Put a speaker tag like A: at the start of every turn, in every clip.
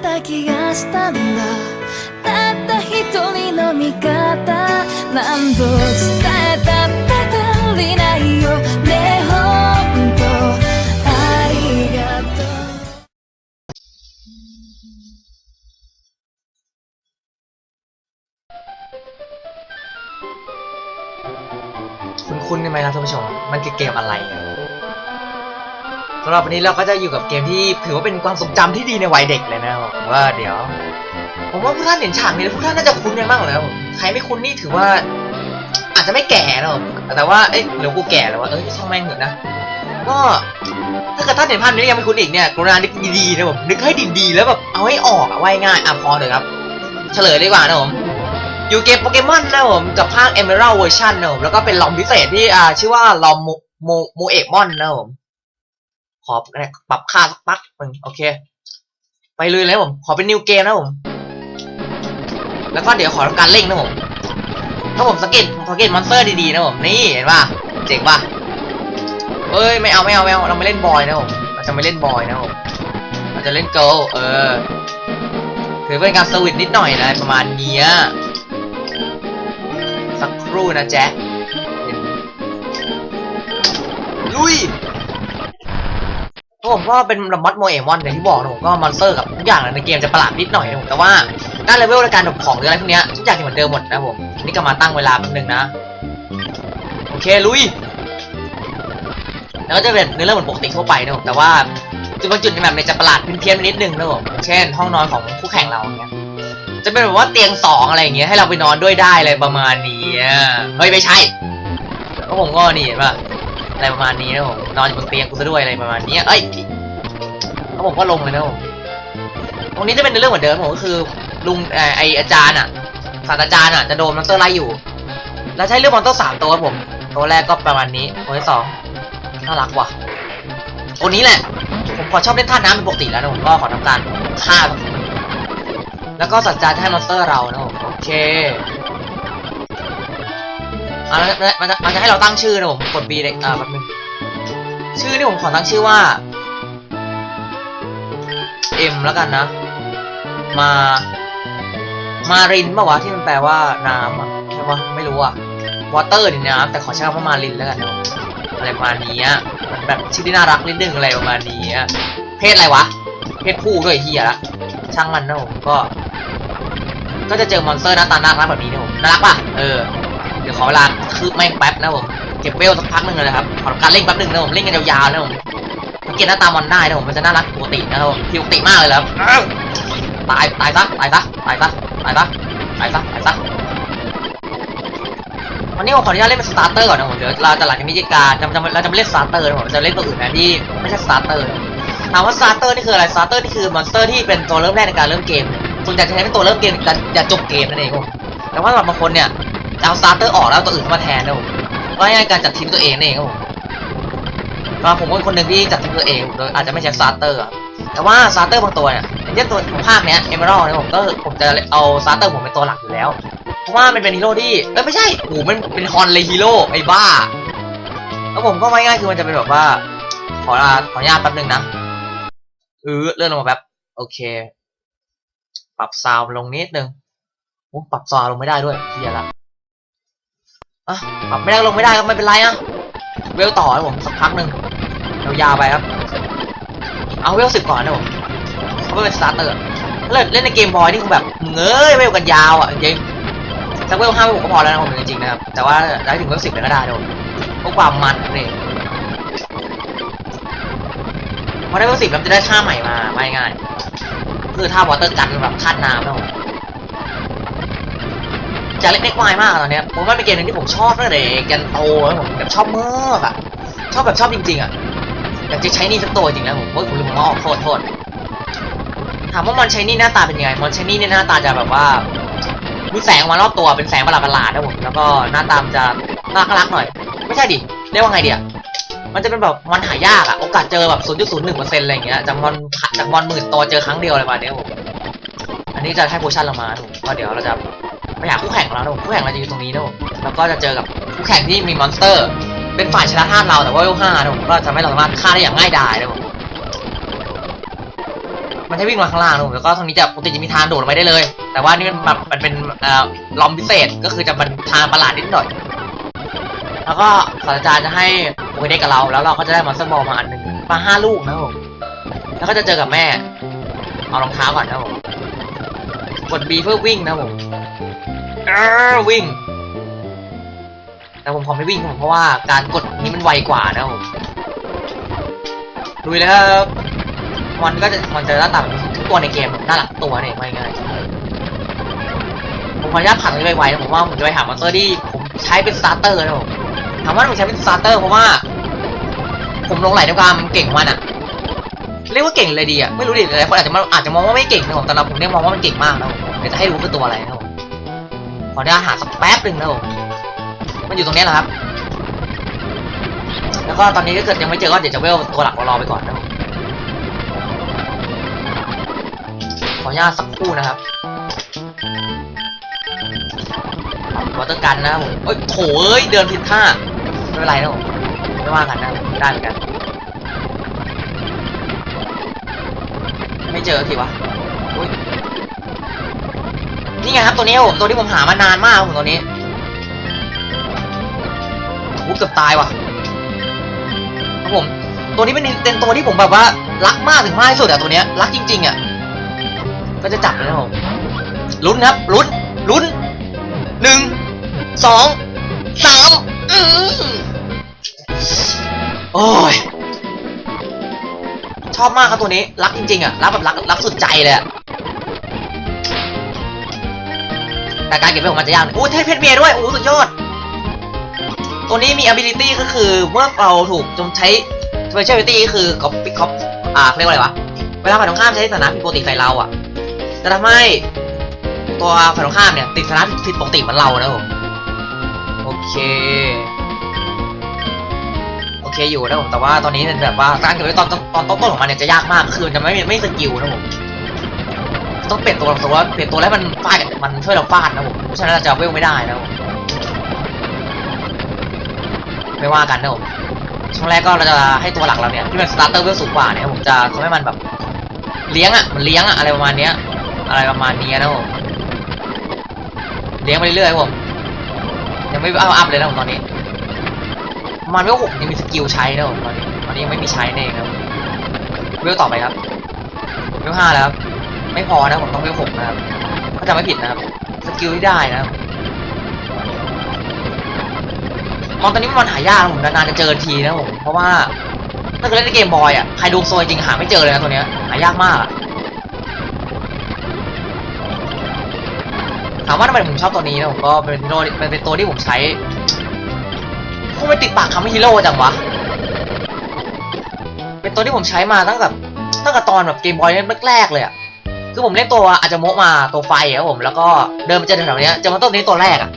A: た気がしたんだたった一人の味方何度伝えたって足りないよねほんとありがとう
B: คุณคุ้นๆกันไหมครับท่านผู้ชม มันคือเกมอะไรอะ สำหรับวันนี้เราก็จะอยู่กับเกมที่ถือว่าเป็นความทรงจำที่ดีในวัยเด็กเลยนะผมว่าเดี๋ยว ผมว่าพวกท่านเห็นฉากนี้แล้วพวกท่านน่าจะคุ้นกันบ้างแล้วใครไม่คุ้นนี่ถือว่า อาจจะไม่แก่นะผมแต่ว่าเอ้ยหรือกูแก่แล้ววะเอ้ยช่างแม่งเถอะนะก็ถ้าเกิดท่านเห็นภาพนี้ยังไม่คุ้นอีกเนี่ยกรุณานึกดีๆนะผมนึกให้ดีๆแล้วแบบเอาให้ออกอะว่ายง่ายอะพอเถอะครับ เฉลยดีกว่านะผมอยู่เกมโปเกมอนนะผมกับภาค Emerald Version นนะผมแล้วก็เป็นลอมพิเศษที่อ่าชื่อว่าลอมโมโมเอกมอนนะผม อปรับค่าสักปักหนึ่งโอเค ไปเลยเลยผม ขอเป็นนิวเกมนะผม แล้วก็เดี๋ยวขอทำการเร่งนะผม ถ้าผมสังเกตสังเกตมอนสเตอร์ดีๆนะผม นี่เห็นป่ะเจ๋งป่ะเอ้ยไม่เอาไม่เอาไม่เอาเราไม่เล่นบอยนะผมเราจะไม่เล่นบอยนะผมเราจะเล่นเกิลเออถือเป็นการสวิตนิดหน่อยนะประมาณเนี้ยสักครู่นะแจ็คลุย ผมก็เป็นระมัดโมเอมอนอย่างที่บอกนะผมก็มอนสเตอร์กับทุกอย่างในเกมจะประหลาดนิดหน่อยนะผมแต่ว่าด้านเลเวลในการดรอปของหรืออะไรพวกเนี้ยทุกอย่างจะเหมือนเดิมหมดนะผมนี่ก็มาตั้งเวลาแป๊บนึงนะโอเคลุยแล้วก็จะเป็นเนื้อเรื่องเหมือนปกติทั่วไปนะผมแต่ว่าจุดบางจุดในแบบเนี่ยจะประหลาดเพี้ยนๆนิดนึงนะผมเช่น ห้องนอนของคู่แข่งเราเงี้ยจะเป็นแบบว่าเตียงสองอะไรอย่างเงี้ยให้เราไปนอนด้วยได้อะไรประมาณนี้เฮ้ยไม่ใช่ก็ผมก็นี่เห็นป่ะ อะไรประมาณนี้นะผมนอนอยู่บนเตียงกูซะด้วยอะไรประมาณนี้เอ้ยแล้วผมก็ลงเลยนะผมตรงนี้จะเป็นเรื่องเหมือนเดิมผมก็คือลุงเอ่อไออาจารย์อะศาสตราจารย์อะจะโดนมอนสเตอร์ไล่อยู่ แล้วใช้เรื่องมอนสเตอร์สามตัวครับผมตัวแรกก็ประมาณนี้ตัวที่สองน่ารักว่ะตัวนี้แหละ ผมขอชอบเล่นท่าน้ำเป็นปกติแล้วนะผมก็ขอทำการฆ่าแล้วก็สัจจาจะให้มอนสเตอร์เรานะผมโอเค อะมันจะมันจะให้เราตั้งชื่อนะผมกด B เลยอ่าแป๊บนึงชื่อนี่ผมขอตั้งชื่อว่า M แล้วกันนะ มา มารินปะวะที่มันแปลว่าน้ำอะใช่ปะไม่รู้อะวอเตอร์นี่น้ำแต่ขอใช้คำว่ามารินแล้วกันนะอะไรประมาณนี้มันแบบชื่อที่น่ารักนิดนึงอะไรประมาณนี้เพศอะไรวะ เพศผู้ด้วยเฮียละช่างมันนะผมก็ ก็จะเจอมอนสเตอร์หน้าตาน่ารักแบบนี้นะผมน่ารักป่ะเออ เดี๋ยวขอเวลาคืบแม่งแป๊บนะผม เก็บเวลสักพักหนึ่งเลยนะครับ ขอทำการเล่นแป๊บหนึ่งนะผม เล่นกันยาวๆนะผมสังเกตหน้าตามอนได้นะผม มันจะน่ารักปกตินะครับผมปกติมากเลยครับอ้าวตายตายซะตายซะตายซะตายซะตายซะตายซะวันนี้ผมขออนุญาตเล่นเป็นสตาร์เตอร์ก่อนนะผม เดี๋ยวเราจะหลังจากนี้จะการจะจะเราจะไม่เล่นสตาร์เตอร์นะผมจะเล่นตัวอื่นนะที่ไม่ใช่สตาร์เตอร์ถามว่าสตาร์เตอร์นี่คืออะไรสตาร์เตอร์นี่คือมอนสเตอร์ที่เป็นตัวเริ่มแรกในการเริ่มเกมส่วนใหญ่จะใช้เป็นตัวเริ่มเกมจะจะจบเกมนั่นเองครับผมแต่ว่าสำหรับบางคนเนี่ยจะ เอาสตาร์เตอร์ออกแล้วตัวอื่นมาแทนนะผมก็ง่ายๆการจัดทีมตัวเองนั่เองครับผมก็ผมก็เป็นคนหนึ่งที่จัดทีมตัวเองโดยอาจจะไม่ใช้สตาร์เตอร์แต่ว่าสตาร์เตอร์บางตัวเนี่ยอย่างเช่นตัวของภาคเนี้ยเอเมอรัลเนี่ยผมก็ผมจะเอาสตาร์เตอร์ผมเป็นตัวหลักอยู่แล้ว เพราะว่ามันเป็นฮีโร่ที่เอ้ยไม่ใช่โอ้มันเป็นฮอนเลยฮีโร่ไอ้บ้า แล้วผมก็ไม่ง่ายคือมันจะเป็นแบบว่า ขอลาขออนุญาตแป๊บนึงนะเออเลื่อนลงมาแป๊บโอเค ปรับซาวด์ลงนิดนึงโอ้ปรับซาวลงไม่ได้ด้วยเฮียละ อะปรับไม่ได้ลงไม่ได้ก็ไม่เป็นไรอะเวลต่อให้ผมสักพักหนึ่งยาวๆไปครับ เอาเวลสิบก่อนนะผมเขาไม่เป็นสตาร์เตอร์เล่นเล่นในเกมบอยนี่คือแบบมึงยเวลกันยาวอะจริงสักเวลห้าเวลก็พอแล้วนะผมจริงๆนะครับแต่ว่าได้ถึงเวลสิบเลยก็ได้นะผมเพราะความมันนี่พอได้เวลสิบแล้วจะได้ท่าใหม่มาไม่ง่ายคือท่าวอเตอร์กันแบบคาดน้ำนะผม จะเล็กเล็กวายมากตอนเนี้ยผมว่าเป็นเกมนึงที่ผมชอบตั้งแต่เด็กยันโตแล้วผมแบบชอบมากอะชอบแบบชอบจริงๆอะอยากจะใช้นี่สักตัวจริงนะผมโอ้ยผมลืมว่าออกโทษโทษถามว่ามอนใช้นี่หน้าตาเป็นยังไงมอนใช้นี่เนี่ยหน้าตาจะแบบว่ามีแสงมารอบตัวเป็นแสงประหลาดๆนะผมแล้วก็หน้าตามจะน่ารักหน่อย ไม่ใช่ดิเรียกว่าไงเดียมันจะเป็นแบบมอนหายากอะโอกาสเจอแบบ 0.01%อะไรอย่างเงี้ยจากมอนจากมอนหมื่นตัวเจอครั้งเดียวอะไรประมาณเนี้ยผม นนี้จะให้โพชั่นเรามานะผมก็เดี๋ยวเราจะไปหาคู่แข่งของเรานะผมคู่แข่งเราจะอยู่ตรงนี้นะผมแล้วก็จะเจอกับคู่แข่งที่มีมอนสเตอร์ เป็นฝ่ายชนะท่าเราแต่ว่าเวลห้านะผมก็จะไม่สามารถฆ่าได้อย่างง่ายดายนะผมมันให้วิ่งมาข้างล่างนะผมแล้วก็ตรงนี้จะปกติจะมีทางโดดลงไปได้เลย แต่ว่านี่มันแบบมันเป็นเอ่อลอมพิเศษก็คือจะเป็นทางประหลาดนิดหน่อย แล้วก็ศาสตราจารย์จะให้โอเด็กกับเราแล้วเราก็จะได้มอนสเตอร์บอลมาอันหนึ่งมาห้าลูกนะผมแล้วก็จะเจอกับแม่ เอารองเท้าก่อนนะผม กด B เพื่อวิ่งนะผมเออวิ่ง แต่ผมขอไม่วิ่งผมเพราะว่าการกดนี้มันไวกว่านะผมลุยเลยครับมันก็จะมันจะหน้าตาแบบทุกตัวในเกมแบบน่ารักตัวเนี่ยไม่ง่ายผมขออนุญาตผ่านตรงนี้ไวๆนะผมว่าผมจะไปหามอนสเตอร์ที่ผมใช้เป็นสตาร์เตอร์นะผมถามว่าผมใช้เป็นสตาร์เตอร์เพราะว่า ผมลงไหลในความเก่งมันอะ เรียกว่าเก่งเลยดีอะไม่รู้ดิหลายคนอาจจะมอาจจะมองว่าไม่เก่งนะผมแต่เราผมเนี่ยมองว่ามันเก่งมากนะผมเดี๋ยวจะให้รู้คือตัวอะไรนะผมขออนุญาตหาสักแป๊บหนึ่งนะผมมันอยู่ตรงนี้แหละครับ แล้วก็ตอนนี้ถ้าเกิดยังไม่เจอก็เดี๋ยวจะเวลตัวหลักรอไปก่อนนะครับขออนุญาตสักครู่นะครับวอเตอร์กันนะผมเอ้ยโถเอ้ยเดินผิดท่าไม่เป็นไรนะผมไม่ว่ากันนะได้เหมือนกัน ไม่เจอทีวะนี่ไงครับตัวนี้ผมตัวที่ผมหามานานมากครับผมตัวนี้กูเกือบตายว่ะครับผมตัวนี้เป็นเป็นตัวที่ผมแบบว่ารักมากถึงมากที่สุดอะตัวเนี้ยรักจริง ๆอะก็จะจับเลยนะผมลุ้นครับลุ้นลุ้นหนึ่งสองสามอือโอ้ย อบมากครับตัวนี้ รักจริงๆอะ รักแบบรักรักสุดใจเลยอะแต่การเก็บไว้ของมันจะยากหน่อยอู้เทพเพชรเมียด้วยโอ้สุดยอด ตัวนี้มี ability ก็คือเมื่อเราถูกจงใช้ special ability คือ copy cop อ่าเขาเรียกว่าอะไรวะ เวลาฝ่ายตรงข้ามใช้สถานะผิดปกติใส่เราอะ จะทำให้ตัวฝ่ายตรงข้ามเนี่ย ติดสถานะผิดปกติเหมือนเรานะผม โอเค เคอยู่นะผมแต่ว่าตอนนี้เนี่ยแบบว่าการเก็บไว้ตอนตอนต้นๆของมันเนี่ยจะยากมากคือจะไม่ไม่สกิลนะผมต้องเปลี่ยนตัวตัวเปลี่ยนตัวแล้วมันฟาดมันช่วยเราฟาดนะผมเพราะฉะนั้นเราจะเวลไม่ได้นะผมไม่ว่ากันนะผมช่วงแรกก็เราจะให้ตัวหลักเราเนี่ยที่เป็นสตาร์เตอร์เวลสูงกว่าเนี่ยผมจะทำให้มันแบบเลี้ยงอะมันเลี้ยงอะอะไรประมาณเนี้ย อะไรประมาณนี้นะผมเลี้ยงไปเรื่อยๆผมยังไม่เอาอัพเลยนะผมตอนนี้ มาณเวหกยังมีสกิลใช้นะผมตอนนี้ตอนนี้ยังไม่มีใช้เองครับเวลต่อไปครับเวลห้าแล้วครับไม่พอนะผมต้องเวลหกนะครับถ้าจำไม่ผิดนะครับสกิลที่ได้นะครับมอนตอนนี้มันหายากนะผมนานๆจะเจอทีนะผมเพราะว่าถ้าเกิดเล่นในเกมบอยอะใครดูโซยจริงหาไม่เจอเลยนะตัวเนี้ยหายากมากอะถามว่าทำไมผมชอบตัวนี้นะผมก็เป็นฮีโร่เป็นเป็นตัวที่ผมใช้ คงไม่ติดปากคำว่าฮีโร่จังวะ เป็นตัวที่ผมใช้มาตั้งแต่ตั้งแต่ตอนแบบเกมบอยเล่นแรกๆเลยอะคือผมเล่นตัวอาจจะโมะมาตัวไฟอะครับผม แล้วก็เดินไปเจอแถวๆเนี้ยเจอมาต้นนี้ตัวแรกอะ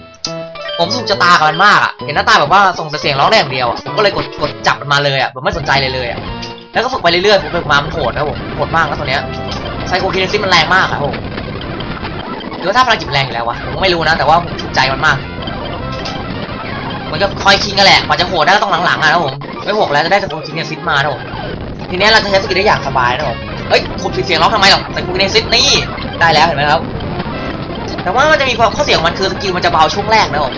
B: ผมสุกจะตากับมันมากอะเห็นหน้าตาแบบว่าส่งเสียงร้องได้อย่างเดียวอะผมก็เลยกดกดจับมันมาเลยอะแบบไม่สนใจเลยเลยอะแล้วก็ฝึกไปเรื่อยๆผมฝึกมามันโหดนะผมโหดมากนะตัวเนี้ยไซโคคินซิสมันแรงมากอะครับผมหรือว่าถ้าพลังจิตแรงอยู่แล้ววะผมก็ไม่รู้นะแต่ว่าผมถูกใจมันมาก มันก็คอยคิงกันแหละกว่าจะโหดได้ก็ต้องหลังๆอะนะผมไม่โหดแล้วจะได้ไซโคคินซิสมานะผมทีนี้เราจะใช้สกิลได้อย่างสบายนะผมเฮ้ยคุดเสียงร้องทำไมหรอไซโคคินซิสนี่ได้แล้วเห็นไหมครับ แต่ว่ามันจะมีความข้อเสียของมันคือสกิลมันจะเบาช่วงแรกนะผม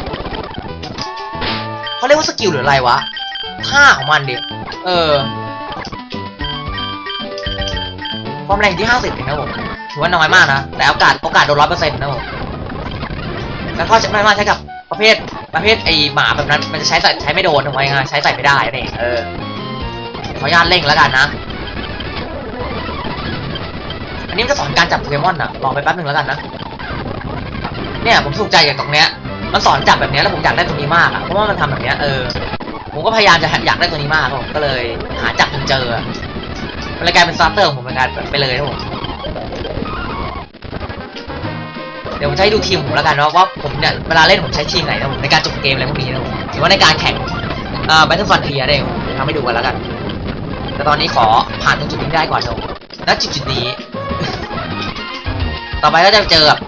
B: เขาเรียกว่าสกิลหรืออะไรวะท่าของมันดิเออความแรงที่ห้าสิบเองนะผมถือว่าน้อยมากนะแต่โอกาสโอกาสโดนร้อยเปอร์เซ็นต์นะผมแล้วก็จะไม่มาใช้กับ ประเภทประเภทไอหมาแบบนั้นมันจะใช้ใส่ใช้ไม่โดนถูกไมงใช้ใส่ไม่ได้เนั่นเออขออนุญาตเร่งแล้วกันนะอันนี้มันจะสอนการจับโปเกมอนนะลองไปแป๊บหนึ่งแล้วกันนะเนี่ยผมถูกใจอย่างตรงเนี้ยมันสอนจับแบบเนี้ยแล้วผมอยากได้ตัวนี้มากอะเพราะว่ามันทำแบบเนี้ยเออผมก็พยายามจะอยากได้ตัวนี้มากผมก็เลยหาจับจนเจออะมันเลยกลายเป็นสตาร์เตอร์ของผมเป็นการไปเลยครับผม เดี๋ยวผมจะให้ดูทีมผมแล้วกันนะว่าผมเนี่ยเวลาเล่นผมใช้ทีมไหนนะผมในการจบเกมอะไรพวกนี้นะผมหรือว่าในการแข่งอ่า Battle Frontier ได้ผมทำให้ดูกันแล้วกัน แต่ตอนนี้ขอผ่านตรงจุดนี้ได้ก่อนนะณจุดจุดนี้ ต่อไปก็จะเจอกับ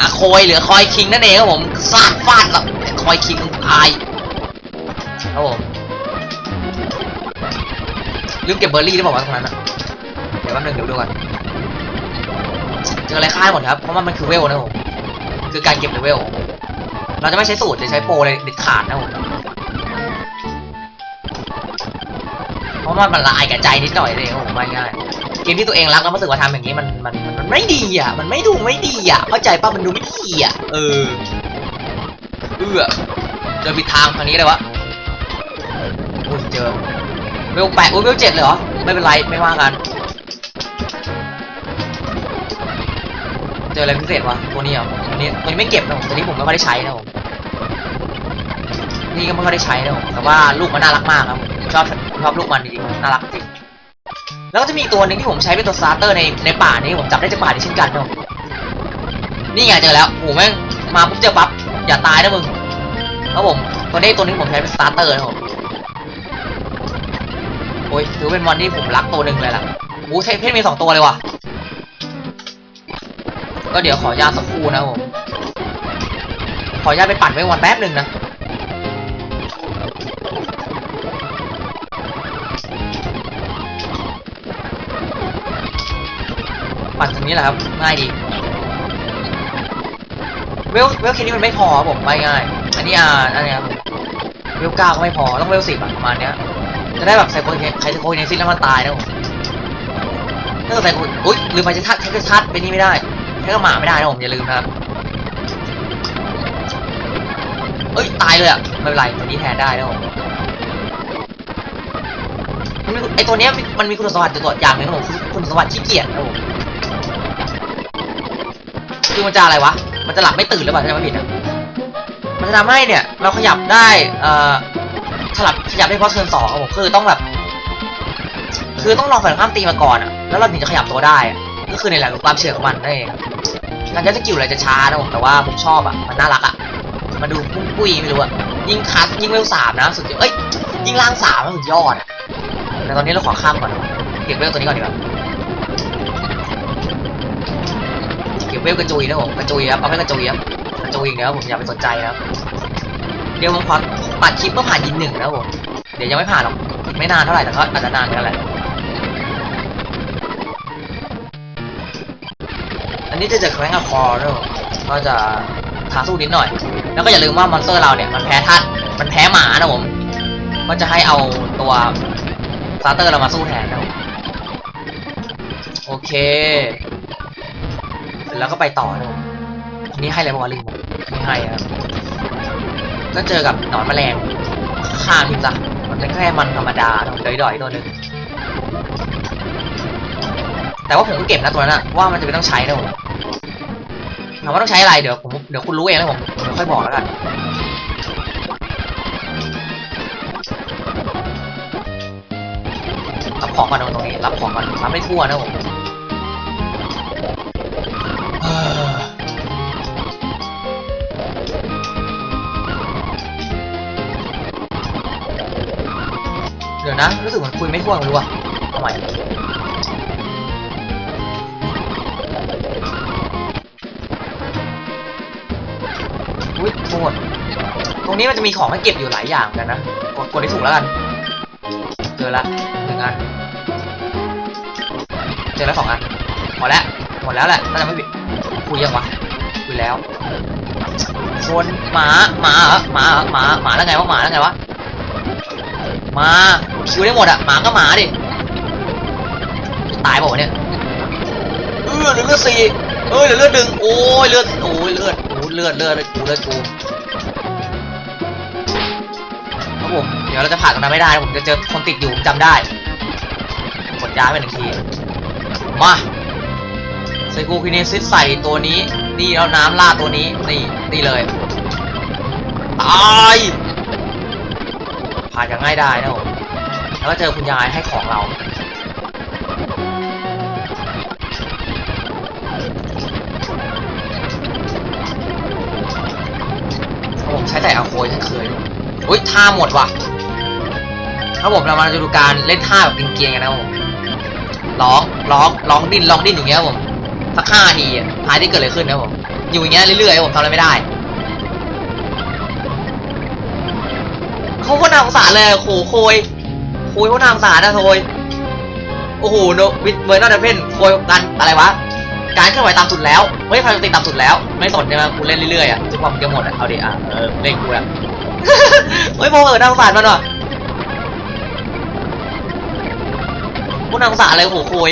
B: อาโคยหรือคอยคิงนั่นเองครับผมฟาดฟาดแล้วคอยคิงตายครับผมลืมเก็บเบอร์รี่ได้บอกว่าตรงนั้นอะเดี๋ยวแป๊บนึงเดี๋ยวดูก่อนเจออะไรค่ายหมดครับ เพราะว่ามันคือเวลนะผม คือการเก็บเลเวล เราจะไม่ใช้สูตรจะใช้โปรเลยเด็ดขาดนะผมเพราะว่ามันละอายกับใจนิดหน่อยเลยครับผมว่าง่ายเกมที่ตัวเองรักแล้วรู้สึกว่าทำอย่างนี้มันมันมันมันไม่ดีอะ มันไม่ดูไม่ดีอะ เข้าใจป่ะมันดูไม่ดีอะ เออ เอื้อเจอผิดทางทางนี้เลยวะอุ้ยเจอเวลแปดอุ้ยเวลเจ็ดเลยเหรอ ไม่เป็นไรไม่ว่ากัน เจออะไรพิเศษวะตัวนี้เหรอตัวนี้ตัวนี้ไม่เก็บนะผมตัวนี้ผมไม่ค่อยได้ใช้นะผมนี่ก็ไม่ค่อยได้ใช้นะผมแต่ว่าลูกมันน่ารักมากครับผมชอบชอบลูกมันจริงๆน่ารักจริงแล้วก็จะมีตัวหนึ่งที่ผมใช้เป็นตัวสตาร์เตอร์ในในป่านี้ผมจับได้จากป่านี้เช่นกันนะผมนี่ไงเจอแล้วโอ้แม่งมาปุ๊บเจอปั๊บอย่าตายนะมึงครับผมตัวนี้ตัวนี้ผมใช้เป็นสตาร์เตอร์นะผมโอ้ยถือเป็นวันที่ผมรักตัวหนึ่งเลยล่ะโอ้ใช้เพชรมีสองตัวเลยว่ะ ก็เดี๋ยวขออนุญาสักครู่นะผม ขออนุญาไปปั่นไว้วันแป๊บหนึ่งนะปั่นตรงนี้แหละครับ ง่ายดี เวลเวลแค่นี้มันไม่พอผมไม่ง่าย อันนี้อ่าอันนี้ครับผมเวลเก้าก็ไม่พอต้องเวลสิบประมาณเนี้ย จะได้แบบไซโคไซโคไนซิสแล้วมันตายนะผมถ้าเกิดไซโคอุ้ยลืมไปจะทัดใช้กระชัดไปนี่ไม่ได้ ใช้กระหมาไม่ได้นะผมอย่าลืมนะครับ เอ้ยตายเลยอะไม่เป็นไรตัวนี้แทนได้นะผมมันมีไอตัวเนี้ยมันมีคุณสมบัติตัวอย่างหนึงนะผมคุณสมบัติขี้เกียจนะผมคือมันจะอะไรวะ มันจะหลับไม่ตื่นหรือเปล่าถ้าจำไม่ผิดอะมันจะทำให้เนี่ย เราขยับได้ เอ่อขยับขยับได้เพราะเทิร์นสองครับผมคือต้องแบบ คือต้องลองฝ่ายข้ามตีมาก่อนอะ แล้วเราถึงจะขยับตัวได้อะ ก็คือในหลักขอความเชื่อของมันนั่นเองการใช้สกิลอะไรจะช้านะผมแต่ว่าผมชอบอะมันน่ารักอะมันดูปุ้งปุ้ยไม่รู้อะยิงคัสยิงเวลสามนะสุดยอดเอ้ยยิงล่างสามสุดยอดอะแต่ตอนนี้เราขอข้ามก่อนเก็บเวลตัวนี้ก่อนดีกว่าเก็บเวลกระจุยนะผมกระจุยครับเอาให้กระจุยครับกระจุยอย่างเงี้ยผมอย่าไปสนใจนะครับเดี๋ยวผมขอปัดคลิปเมื่อผ่านยินหนึ่งนะผมเดี๋ยวยังไม่ผ่านหรอกไม่นานเท่าไหร่แต่ก็อาจจะนานกันแหละ นนี้จะเจอแครงกับคอร์ด้วยก็จะท้าสู้นิดหน่อย แล้วก็อย่าลืมว่ามอนสเตอร์เราเนี่ยมันแพ้ท่านมันแพ้หมานะผมก็จะให้เอาตัวซาเตอร์เรามาสู้แทนนะผมโอเคเสร็จแล้วก็ไปต่อนะผมนี้ให้อะไรบ้างลิงผมไม่ให้ครับก็เจอกับหนอนแมลงฆ่าทิ้งซะมันเป็นแค่มันธรรมดาดอยๆตัวหนึงแต่ว่าผมก็เก็บนะตัวนั้นนะว่ามันจะไม่ต้องใช้นะผม ถามว่าต้องใช้อะไรเดี๋ยวผมเดี๋ยวคุณรู้เองนะผมเดี๋ยวค่อยบอกแล้วกันรับของก่อนนะตรงนี้รับของก่อนรับไม่ทั่วนะผมเดี๋ยวนะรู้สึกเหมือนคุยไม่ทั่วไม่รู้อะเอาใหม่ อุ้ยโทษตรงนี้มันจะมีของให้เก็บอยู่หลายอย่างกันนะกดกดให้ถูกแล้วกัน เจอละหนึ่งอัน เจอแล้วสองอันหมดแล้วหมดแล้วแหละถ้าจะไม่ผิดคุยยังวะคุยแล้ว คนหมาหมาเหรอหมาหมาหมาแล้วไงวะหมาแล้วไงวะมาคิวได้หมดอะหมาก็หมาดิตายเปล่าวะเนี่ยเออหลือเลือดสี่ เอ้ยเหลือเลือดหนึ่งโอ้ยเลือดโอ้ยเลือดโอ้ยเลือดเลือดเลือดกูเลือดกูครับผมเดี๋ยวเราจะผ่านตรงนั้นไม่ได้ผมจะเจอคนติดอยู่ผมจำได้กดย้ายไปหนึ่งทีมาไซโคคินซิสใส่ตัวนี้นี่เอาน้ำลาดตัวนี้นี่นี่เลยตายผ่านอย่างง่ายได้นะผมแล้วก็เจอคุณยายให้ของเรา ใช้แต่อาโคยทั้งเคยอุ้ยท่าหมดว่ะถ้าผมเรามาจะดูการเล่นท่าแบบเกียนๆกันนะผมร้องร้องร้องดิ้นร้องดิ้นอย่างเงี้ยผมสักห้าทีท้ายที่เกิดอะไรขึ้นนะผมอยู่อย่างเงี้ยเรื่อยๆผมทำอะไรไม่ได้เขาโคตรน่าสงสารเลยโอ้โหโคยโคยโคตรน่าสงสารนะโคยโอ้โหโนวิดเวอร์นอตเพนโคยกันอะไรวะ การเคลื่อนไหวตามสุดแล้วเฮ้ยพลังโจมตีตามสุดแล้ว ไม่สนใช่ไหมกูเล่นเรื่อยๆอะจนกว่ามึงจะหมดอะเอาดิอะเออเล่นกูอะเฮ้ยโมเออน่าสงสารมันว่ะพวกน่าสงสารอะไรโอ้โหโคย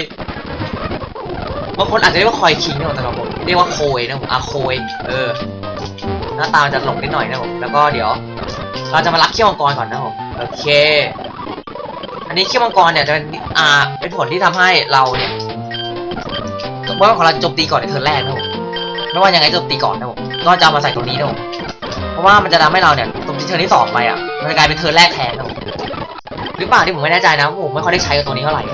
B: บางคนอาจจะเรียกว่าคอยคิงนะผมแต่ผมเรียกว่าโคยนะผมอะโคยเออหน้าตามันจะหลงนิดหน่อยนะผมแล้วก็เดี๋ยว เราจะมารับเขี้ยวมังกรก่อนนะผมโอเค อันนี้เขี้ยวมังกรเนี่ยจะเป็นอ่าเป็นผลที่ทำให้เราเนี่ย เมื่อของเราโจมตีก่อนในเทิร์นแรกนะผมไม่ว่ายังไงโจมตีก่อนนะผมก็จะมาใส่ตรงนี้นะผมเพราะว่ามันจะทำให้เราเนี่ยตรงที่เทิร์นที่สองไปอะมันจะกลายเป็นเทิร์นแรกแทนนะผมหรือเปล่าที่ผมไม่แน่ใจนะผมไม่ค่อยได้ใช้กับตัวนี้เท่าไหร่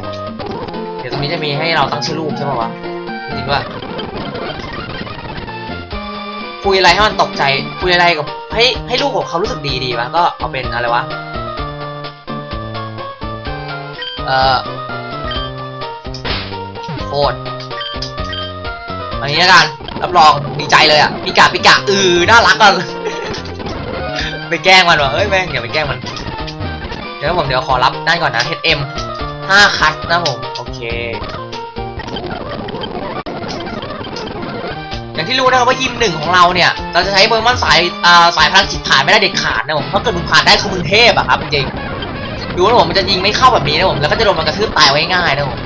B: เดี๋ยวตรงนี้จะมีให้เราตั้งชื่อลูกใช่ไหมวะจริงว่าคุยอะไรให้มันตกใจคุยอะไรกับให้ให้ลูกของเขารู้สึกดีดีวะก็เอาเป็นอะไรวะเอ่อโคตร อันนี้ล้วกันรับรองดีใจเลยอะปิกาปิกาอือน่ารักอะไปแกล้งมันวะเอ้ยแม่งอย่าไปแกล้งมัน เดี๋ยวผมเดี๋ยวขอรับด้านก่อนนะ HM 5คัสนะผมโอเค อย่างที่รู้นะครับว่ายิมหนึ่งของเราเนี่ย เราจะใช้เบอร์มันสายอ่าสายพลังจิตผ่านไม่ได้เด็ดขาดนะผมถ้าเกิดมึงผ่านได้คือมึงเทพอะครับจริงดูนะผมมันจะยิงไม่เข้าแบบนี้นะผมแล้วก็จะโดนมันกระทืบตายไว้ง่ายนะผม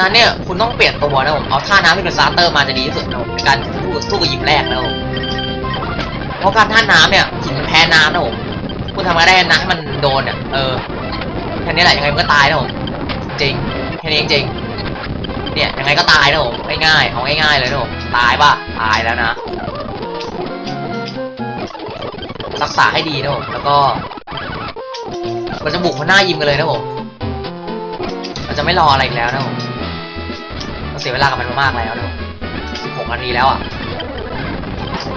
B: นั้นเนี่ยคุณต้องเปลี่ยนตัวนะผมเอาท่าน้ำที่เป็นซาร์เตอร์มาจะดีที่สุดนะผมในการสู้สู้กับยิมแรกนะผมเพราะการท่าน้ำเนี่ยหินมันแพ้น้ำนะผมคุณทำอะไรได้นะให้มันโดนเนี่ยเออแค่นี้แหละยังไงมันก็ตายนะผมจริงแค่นี้จริงเนี่ยยังไงก็ตายนะผมง่ายๆเอาง่ายๆเลยนะผมตายป่ะตายแล้วนะ รักษาให้ดีนะผมแล้วก็เราจะบุกเขาหน้ายิมกันเลยนะผมเราจะไม่รออะไรอีกแล้วนะผม เราเสียเวลากับมันมามากแล้วนะผม16นาทีแล้วอะ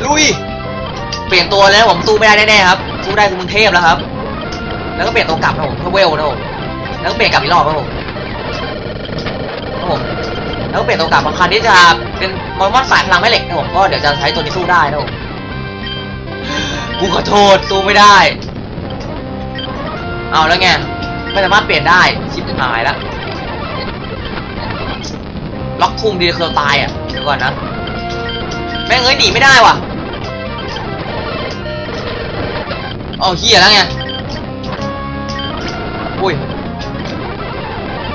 B: ลุย เปลี่ยนตัวเลยนะผมสู้ไม่ได้แน่ๆครับ สู้ได้คือมึงเทพแล้วครับ แล้วก็เปลี่ยนตัวกลับนะผมเพื่อเวลนะผม แล้วก็เปลี่ยนกลับอีกรอบนะผมนะผมแล้วก็เปลี่ยนตัวกลับบางคันที่จะเป็นมอนมอนสายพลังแม่เหล็กนะผมก็เดี๋ยวจะใช้ตัวนี้สู้ได้นะผมกูขอโทษสู้ไม่ได้ เอาแล้วไง ไม่สามารถเปลี่ยนได้ชิบหายแล้ว ล็อกคุมดีเคอร์ตายอะเดี๋ยวก่อนนะ แม่งเอ้ยหนีไม่ได้ว่ะเอาเฮียแล้วไงอุ้ย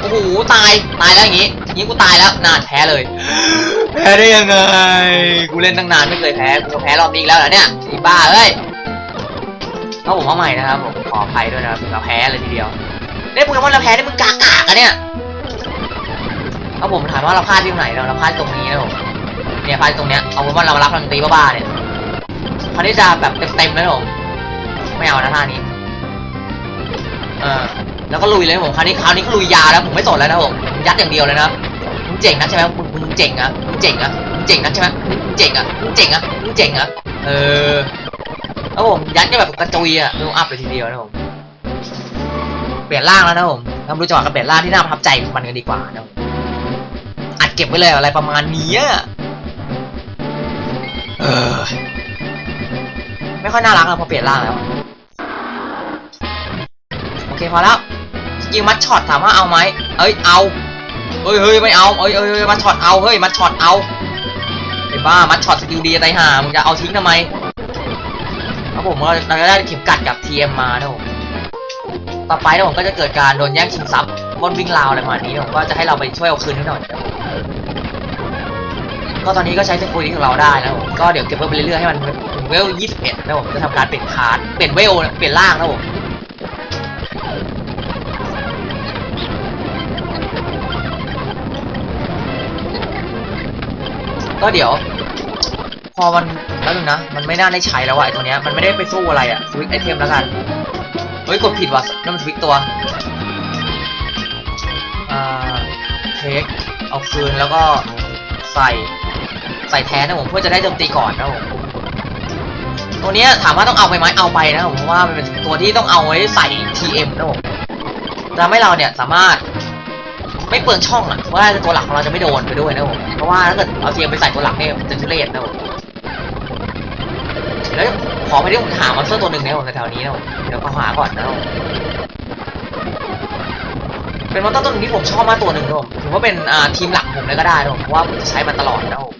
B: โอ้โหตายตายแล้วอย่างงี้ย่างงี้กูตายแล้วนานแพ้เลย แพ้ได้ยังไง กูเล่นตั้งนานไม่เคยแพ้กูแพ้รอบนี้อีกแล้วเหรอเนี่ยไอ้บ้าเอ้ยก็ผมเอาใหม่นะครับผมขออภัยด้วยนะครับเราแพ้เลยทีเดียวเล่นโปเกมอนเราแพ้นี่มึงกากากอะเนี่ย เอาผมถามว่าเราพลาดที่ไหนเราเราพลาดตรงนี้นะผมเนี่ยพลาดตรงเนี้ยเอาโปเกมอนเรามารับพลังตีบ้าๆเนี่ยคราวนี้จะแบบเต็มๆเลยนะผมไม่เอานะท่านี้ เออแล้วก็ลุยเลยผมคราวนี้คราวนี้ก็ลุยยาแล้วผมไม่สนแล้วนะผมยัดอย่างเดียวเลยนะมึงเจ๋งนะใช่ไหมมึงมึงเจ๋งอะมึงเจ๋งอะมึงเจ๋งนะใช่ไหมมึงเจ๋งอะมึงเจ๋งอะมึงเจ๋งอะเออแล้วผมยัดกันแบบกระจุยอะดูอัพเลยทีเดียวนะผมเปลี่ยนร่างแล้วนะผมเรามาดูจังหวะการเปลี่ยนร่างที่น่าประทับใจมันกันดีกว่านะผม อัดเก็บไว้เลยอะไรประมาณนี้เออ ไม่ค่อยน่ารักแล้วพอเปลี่ยนร่างแล้ว โอเคพอแล้วยิงมัดช็อตถามว่าเอาไหมเอ้ยเอาเฮ้ยเฮ้ยไม่เอาเอ้ยเอ้ยมัดช็อตเอาเฮ้ยมัดช็อตเอาไอ้บ้ามัดช็อตสกิลดีไตห่ามึงจะเอาทิ้งทำไมครับผมเราจะได้เข็มกัดกับ TM มมานะผมต่อไปนะผมก็จะเกิดการโดนแย่งชิงทรัพย์บนวิ่งราวอะไรประมาณนี้ผมก็จะให้เราไปช่วยเอาคืนนิดหน่อยนะผม ก็ตอนนี้ก็ใช้เทคโนโลยีของเราได้นะผมก็เดี๋ยวเก็บเพิ่มไปเรื่อยๆให้มันถึงเวล21นะผมจะทำการเปลี่ยนคาร์ดเปลี่ยนเวลเปลี่ยนร่างนะผมก็เดี๋ยว พอมันแล้วนึงนะ มันไม่น่าได้ใช้แล้วอะไอ้ตัวเนี้ยมันไม่ได้ไปสู้อะไรอะสวิตไอเทมแล้วกันเฮ้ยกดผิดว่ะนั่นมันสวิตตัวอ่าเทคเอาคืนแล้วก็ใส่ ใส่แทนนะผมเพื่อจะได้โจมตีก่อนนะผมตัวนี้ถามว่าต้องเอาไปไหมเอาไปนะผมเพราะว่ามันเป็นตัวที่ต้องเอาไว้ใส่ TM นะผมจะทำให้เราเนี่ยสามารถไม่เปลืองช่องอะเพราะว่าตัวหลักของเราจะไม่โดนไปด้วยนะผมเพราะว่าถ้าเกิดเอาเทียมไปใส่ตัวหลักเนี่ยมันจะทุเรศนะผมแล้วขอไปที่ผมถามมอนสเตอร์ตัวหนึ่งนะผมแถวนี้นะผมเดี๋ยวขอหาก่อนนะผมเป็นมอนเตอร์ตัวนึงที่ผมชอบมากตัวหนึ่งนะผมถือว่าเป็นทีมหลักผมเลยก็ได้นะผมเพราะว่าผมจะใช้มันตลอดนะผม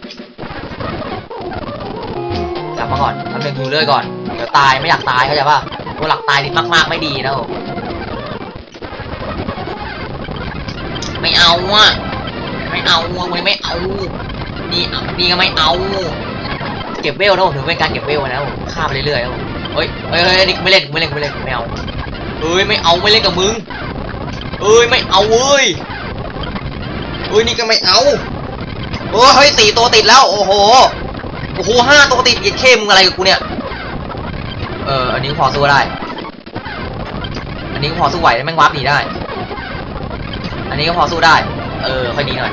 B: มาก่อนทำหนึ่งดูเรื่อยก่อน เดี๋ยวตายไม่อยากตายเข้าใจป่ะตัวหลักตายนี่มาก ๆ ไม่ดีนะผมไม่เอาอะ ไม่เอาอะวันนี้ไม่เอานี่นี่ก็ไม่เอา เก็บเวลนะผมถือเป็นการเก็บเวลนะผมฆ่าไปเรื่อยๆนะผมเฮ้ยเฮ้ยเฮ้ยนี่ไม่เล่นไม่เล่นไม่เล่นไม่เอาเฮ้ยไม่เอาไม่เล่นกับมึงเอ้ยไม่เอาเว้ยเอ้ยนี่ก็ไม่เอาโอ้เฮ้ยสี่ตัวติดแล้ว โอ้โห โอ้โหห้าตัวติดเยียดเข้มงอะไรกับกูเนี่ย เออ อันนี้พอสู้ได้ อันนี้ก็พอสู้ไหวแม่งวาร์ปหนีได้ อันนี้ก็พอสู้ได้ เออ ค่อยดีหน่อย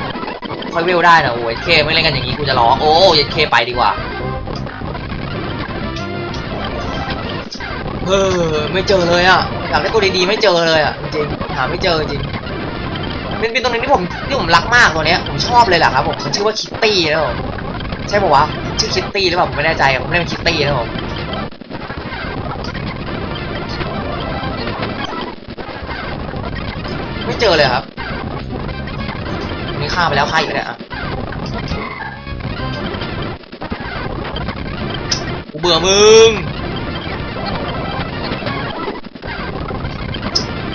B: ค่อยเวลได้นะโอ้ยเคไม่เล่นกันอย่างนี้กูจะร้อง โอ้ยเคไปดีกว่า เออ ไม่เจอเลยอะ อยากได้ตัวดีๆไม่เจอเลยอะ จริงๆหาไม่เจอจริงเป็นเป็นตัวหนึงที่ผมที่ผมรักมากตัวเนี้ย ผมชอบเลยแหละครับผมมันชื่อว่าคิตตี้นะผม ใช่ปะวะชื่อคิตตี้หรือเปล่าผมไม่แน่ใจผมไม่เป็นคิตตี้นะผมไม่เจอเลยครับนี่ฆ่าไปแล้วฆ่าอยู่เนี่ยอะกูเบื่อมึง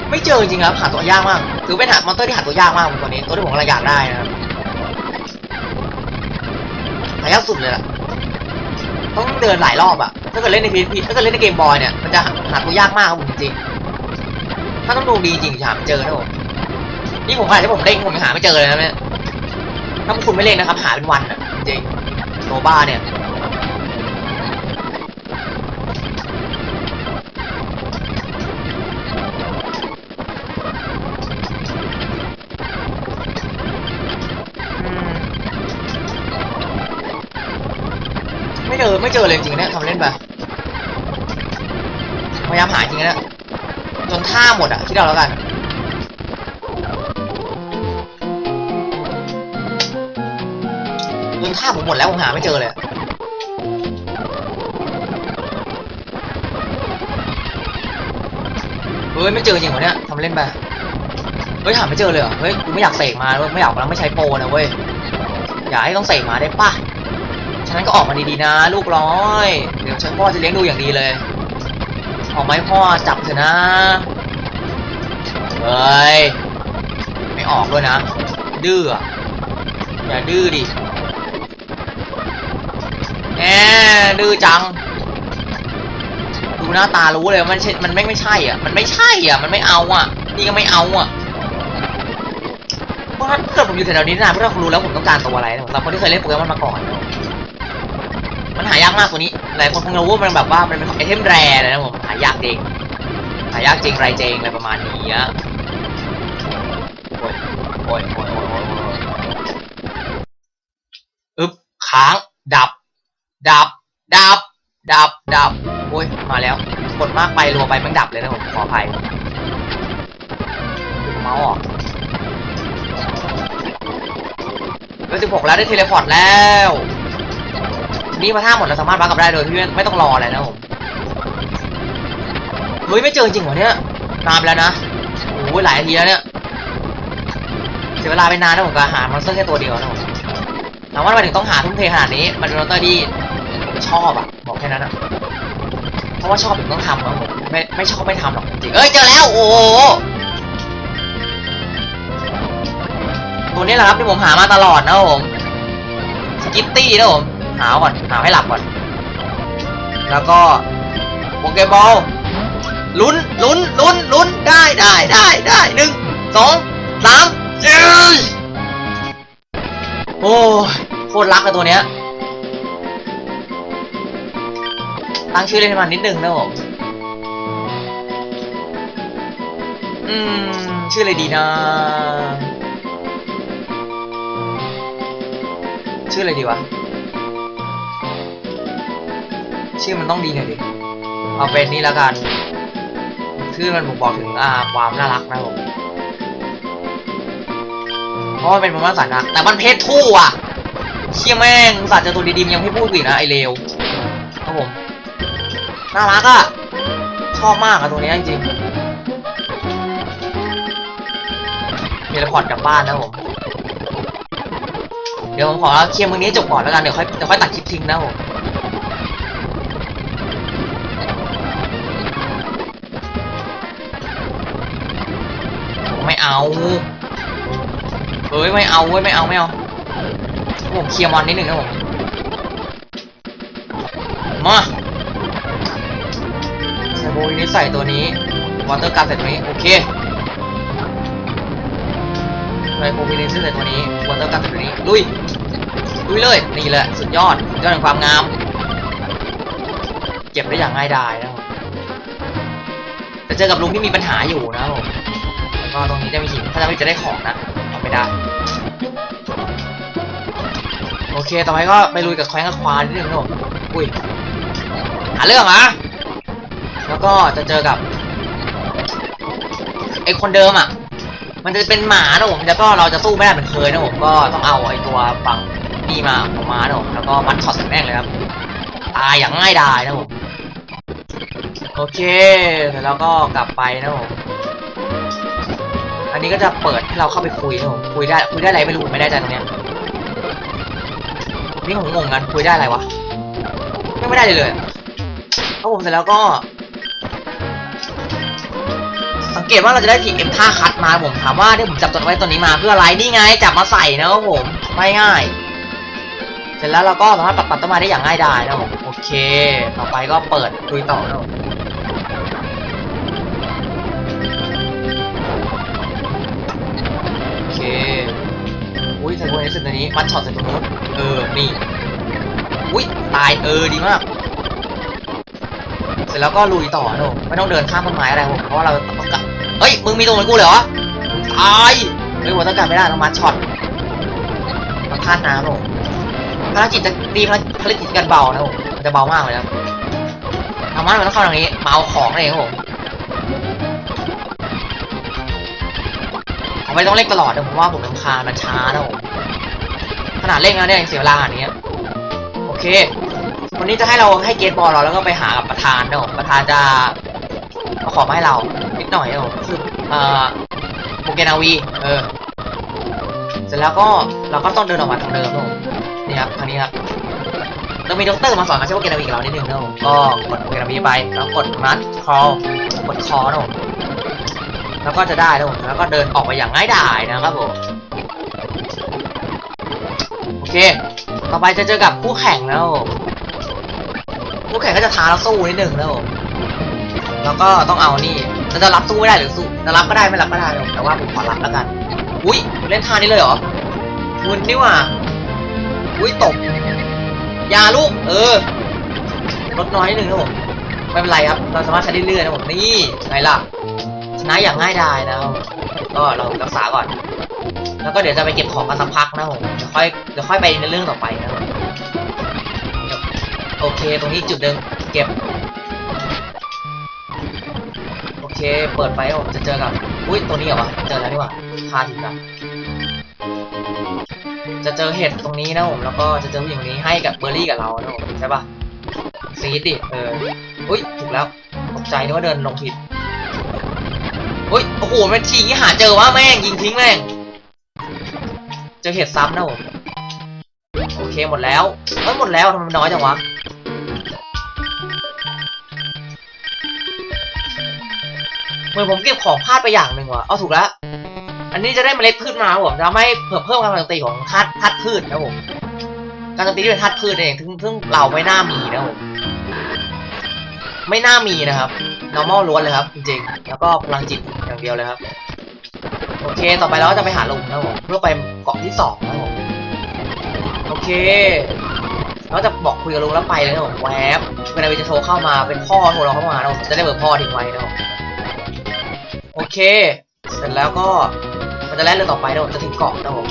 B: ไม่เจอจริงครับหาตัวยากมาก ถือเป็นหามอนเตอร์ที่หาตัวยากมากตัวนี้ตัวที่ผมกำลังอยากได้นะครับายากสุดเลยล่ะต้องเดินหลายรอบอะถ้าเกิดเล่นในพีพีถ้าเกิดเล่นในเกมบอยเนี่ย มันจะหาตัวยากมากครับผมจริงๆถ้าต้องดูดีจริงจะหาไม่เจอนะผมนี่ผมขาดที่ผมเล่นผมหาไม่เจอเลยนะเนี่ยถ้าคุณไม่เล่นนะครับ หาเป็นวันอะจริงโนบ้าเนี่ย เจอเลยจริงเนี่ยทำเล่นไปพยายามหาจริงนะจนท่าหมดอะคิดเอาแล้วกันจนท่าผมหมดแล้วผมหาไม่เจอเลยเฮ้ยไม่เจอจริงเหรอเนี่ยทำเล่นไปเฮ้ยหาไม่เจอเลยเหรอเฮ้ยกูไม่อยากเสกมาเว้ยไม่อยากแล้วไม่ใช้โปรนะเว้ยอย่าให้ต้องเสกมาได้ปะ ฉะนั้นก็ออกมาดีๆนะ ลูกร้อย เดี๋ยวฉันพ่อจะเลี้ยงดูอย่างดีเลย ออกไหมาให้พ่อจับเถอะนะ เฮ้ย ไม่ออกด้วยนะ ดื้อ อย่าดื้อดิแหมดื้อจัง ดูหน้าตารู้เลยมันใช่มันไม่ไม่ใช่อะ มันไม่ใช่อะ มันไม่เอาอะ นี่ก็ไม่เอาอะเพราะถ้าเกิดผมอยู่แถวนี้นานเพราะเรารู้แล้วผมต้องการตัวอะไรสำหรับคนที่เคยเล่นโปเกมอนมาก่อน มันหายากมากตัวนี้ หลายคนคงรู้ว่ามันแบบว่ามันเป็นไอเทมแรร์เลยนะผม หายากจริง หายากจริงไรเจงอะไรประมาณนี้อะโอ้ยโอ้ยโอ้ยโอ้ยโอ้ยโอ้ยอึบค้าง ดับ ดับ ดับ ดับ ดับ โอ้ย มาแล้ว กดมากไปรัวไปมันดับเลยนะผม ขออภัยเมาส์ออกเบอร์สิบหกแล้วได้เทเลพอร์ตแล้ว นี่มาท่าหมดเราสามารถวัดกลับได้โดยที่ไม่ต้องรออะไรนะผมเฮ้ยไม่เจอจริงเหรอเนี่ยนานแล้วนะโอ้ยหลายนทีแล้วเนี่ยเสียเวลาไปนานนะผมกับหามอนสเตอร์แค่ตัวเดียวนะผมถามว่าทำไมถึงต้องหาทุ่มเทขนาดนี้มันเป็นมอนสเตอร์ที่ผมชอบอะบอกแค่นั้นอะเพราะว่าชอบผมต้องทำนะผมไม่ไม่ชอบไม่ทำหรอกจริงเอ้ยเจอแล้วโอ้ตัวนี้แหละครับที่ผมหามาตลอดนะผมสกิตตี้นะผม หาก่อนหาให้หลับก่อน แล้วก็โปเกบอลลุ้นลุ้นลุ้นลุ้นได้ได้ได้ได้หนึ่งสองสามเอ้ยโอ้โคตรรักเลยตัวเนี้ยตั้งชื่อเล่นให้มันนิดนึงนะผมอืม ชื่ออะไรดีนะ ชื่ออะไรดีวะ ชื่อมันต้องดีหน่อยดิเอาเป็นนี่แล้วกัน ชื่อมันบ่งบอกถึงอ่าความน่ารักนะผมเพราะว่าเป็นมันสัตว์นะแต่มันเพศทู่อะ เชี่ยแม่งสัตว์เจอตัวดีๆยังไม่พูดอีกนะไอเลวครับผมน่ารักอะชอบมากอะตัวนี้จริงๆเทเลพอร์ตกลับบ้านนะผมเดี๋ยวผมขอเคลียร์มือนี้จบก่อนแล้วกันเดี๋ยวค่อยเดี๋ยวค่อยตัดคลิปทิ้งนะผม เอาเฮ้ยไม่เอาเว้ยไม่เอาไม่เอาผมเคลียร์มอนนิดหนึ่งนะผมมาใส่โบนี้ใส่ตัวนี้วอเตอร์การ์ใส่ตัวนี้โอเคใส่โบนี้ใส่ตัวนี้วอเตอร์การ์ใส่ตัวนี้ลุยลุยเลยนี่แหละสุดยอดยอดแห่งความงาม เก็บได้อย่างง่ายดายนะครับแต่เจอกับลุงที่มีปัญหาอยู่นะครับผม ก็ตรงนี้จะมีหินถ้าจะไม่จะได้ของนะเอาไม่ได้ โอเค ต่อไปก็ไปลุยกับแคว้นกับควานนิดนึงนะผมอุ้ยหาเรื่องอะแล้วก็จะเจอกับไอคนเดิมอะ มันจะเป็นหมานะผมแล้วก็เราจะสู้ไม่ได้เหมือนเคยนะผมก็ต้องเอาไอตัวฝั่งนี่มาออกมานะผมแล้วก็มัดช็อตใส่แม่งเลยครับตายอย่างง่ายดายนะผมโอเคเสร็จแล้วก็กลับไปนะผม อันนี้ก็จะเปิดให้เราเข้าไปคุยนะผมคุยได้คุยได้อะไรไม่รู้ผมไม่ได้ใจตรงเนี้ยนี่ผมงงกันคุยได้อะไรวะไม่ไม่ได้เลยเลยพอผมเสร็จแล้วก็ สังเกตว่าเราจะได้ทีเอ็มท่าคัดมาผมถามว่าที่ผมจับตัวไว้ตัวนี้มาเพื่ออะไรนี่ไงจับมาใส่นะครับผมไม่ง่ายเสร็จแล้วเราก็สามารถปรับตัดต้นไม้ได้อย่างง่ายดายนะครับผมโอเค ต่อไปก็เปิดคุยต่อนะครับผม อเคอุ้ยใส่โบนัสเสร็จตัวนี้มัดช็อตใส่ตรงนู้นเออ นี่ อุ้ยตายเออดีมาก เสร็จแล้วก็ลุยต่อนะผมไม่ต้องเดินข้ามต้นไม้อะไรผมเพราะว่าเราต้องการเฮ้ย มึงมีตรงเหมือนกูเหรอตายเฮ้ยผมต้องการไม่ได้ต้องมัดช็อตต้องพลาดน้ำผมภารกิจจะตีภารภารกิจกันเบานะผมมันจะเบามากเลยนะทำมันมันต้องเข้าทางนี้มาเอาของนั่นเองครับผม ไม่ต้องเล่นตลอดนะผมว่าผมรำคาญมันช้านะผมขนาดเล่นแล้วเนี่ยยังเสียเวลาอย่างเนี้ยโอเค วันนี้จะให้เราให้เกตบอลเราแล้วก็ไปหากับประธานนะผมประธานจะเอาของมาให้เรานิดหน่อยนะผมคือเอ่อโปเกนาวีเออเสร็จแล้วก็เราก็ต้องเดินออกมาทางเดิมนะผมนี่ครับทางนี้ครับเรามีด็อกเตอร์มาสอนการใช้โปเกนาวีกับเรานิดนึงนะผมก็กดโปเกนาวีไปแล้วกดมัดคอลกดคอนะผม แล้วก็จะได้แล้วผมแล้วก็เดินออกไปอย่างง่ายดายนะครับผมโอเค ต่อไปจะเจอกับคู่แข่งแล้วผมคู่แข่งก็จะท้าเราสู้นิดหนึ่งแล้วผมแล้วก็ต้องเอานี่เราจะรับสู้ไม่ได้หรือสู้จะรับก็ได้ไม่รับก็ได้ครับแต่ว่าผมขอรับแล้วกัน อุ้ยเล่นท่านี้เลยเหรอคุณนี่ว่าอุ้ยตกยาลูก เออลดน้อยนิดนึงนะผมไม่เป็นไรครับ เราสามารถใช้เรื่อยๆนะผมนี่ไงล่ะ นะอย่างง่ายดายนะครับก็เรารักษาก่อน แล้วก็เดี๋ยวจะไปเก็บของกันสักพักนะผมเดี๋ยวค่อยเดี๋ยวค่อยไปในเรื่องต่อไปนะโอเค ตรงนี้จุดเดิมเก็บ โอเค เปิดไปผมจะเจอกับอุ้ยตัวนี้เหรอวะเจอแล้วนี่หว่าพาถึงแล้วจะเจอเห็ดตรงนี้นะผมแล้วก็จะเจอผู้หญิงนนี้ให้กับเบอร์รี่กับเรานะผมใช่ปะซีดดิเอออุ้ยถูกแล้วตกใจนึกว่าเดินลงผิด เฮ้ย โอ้โหมันทีงี้หาเจอว่าแม่งยิงทิ้งแม่ง เจอเห็ดซ้ำนะผม โอเคหมดแล้วเอ้ยหมดแล้วทำไมน้อยจังวะ เหมือนผมเก็บของพลาดไปอย่างหนึ่งว่ะ เอาถูกแล้ว อันนี้จะได้เมล็ดพืชมาผมจะไม่เพิ่มเพิ่มการโจมตีของธาตุธาตุพืชนะผมการโจมตีที่เป็นธาตุพืชเองซึ่งซึ่งเราไม่น่ามีนะผม ไม่น่ามีนะครับ normal ล้วนเลยครับจริงๆ แล้วก็พลังจิตอย่างเดียวเลยครับ โอเค ต่อไปเราก็จะไปหาลุงนะผมเพื่อไปเกาะที่สองนะผมโอเคเราจะบอกคุยกับลุงแล้วไปเลยนะผมแวบเวลาวิจะโทรเข้ามาเป็นพ่อโทรเราเข้ามานะครับผมจะได้เบอร์พ่อทิ้งไว้นะผมโอเค เสร็จแล้วก็มันจะแล่นเรือต่อไปนะผมจะถึงเกาะนะผม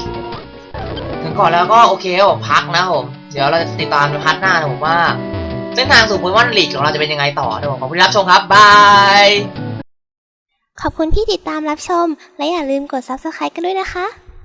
B: ถึงเกาะแล้วก็โอเคผมพักนะผมเดี๋ยวเราจะติดตามในพาร์ทหน้านะผมว่า เส้นทางสู่โปเกมอนลีกของเราจะเป็นยังไงต่อนะครับผมขอบคุณรับชมครับบาย
C: ขอบคุณที่ติดตามรับชม และอย่าลืมกด subscribe กันด้วยนะคะ